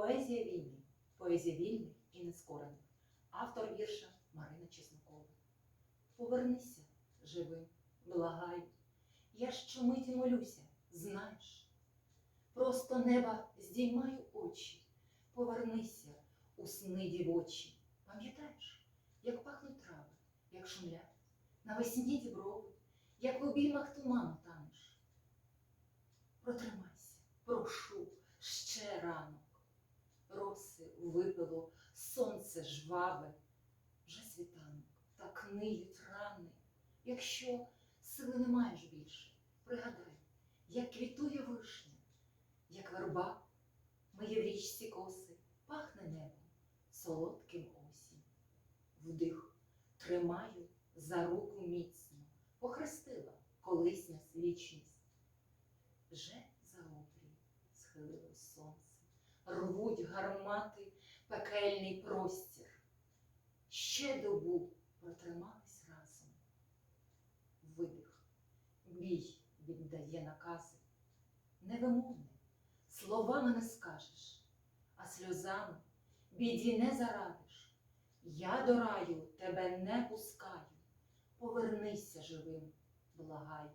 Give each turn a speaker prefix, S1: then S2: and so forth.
S1: Поезія війни, поезія вільних і нескорених. Автор вірша Марина Чеснокова. Повернися живим, благаю. Я щомиті молюся, знаєш. Просто неба здіймаю очі. Повернися у сни дівочі. Пам'ятаєш, як пахнуть трави, як шумлять, навесні діброви, як в обіймах туману танеш. Протримайся, прошу, ще ранок. Роси випило, сонце жваве, вже світанок, так ниють рани. Якщо сили не маєш більше, пригадай, як квітує вишня, як верба, миє в річці коси, пахне небом, солодким осінь. Вдих тримаю за руку міцно, похрестила колись нас вічність. Вже за обрій схилило сонце, рвуть гармати пекельний простір. Ще добу протримались разом. Видих, бій віддає накази. Невимовне, словами не скажеш, а сльозами біді не зарадиш. Я до раю тебе не пускаю, повернися живим, благаю.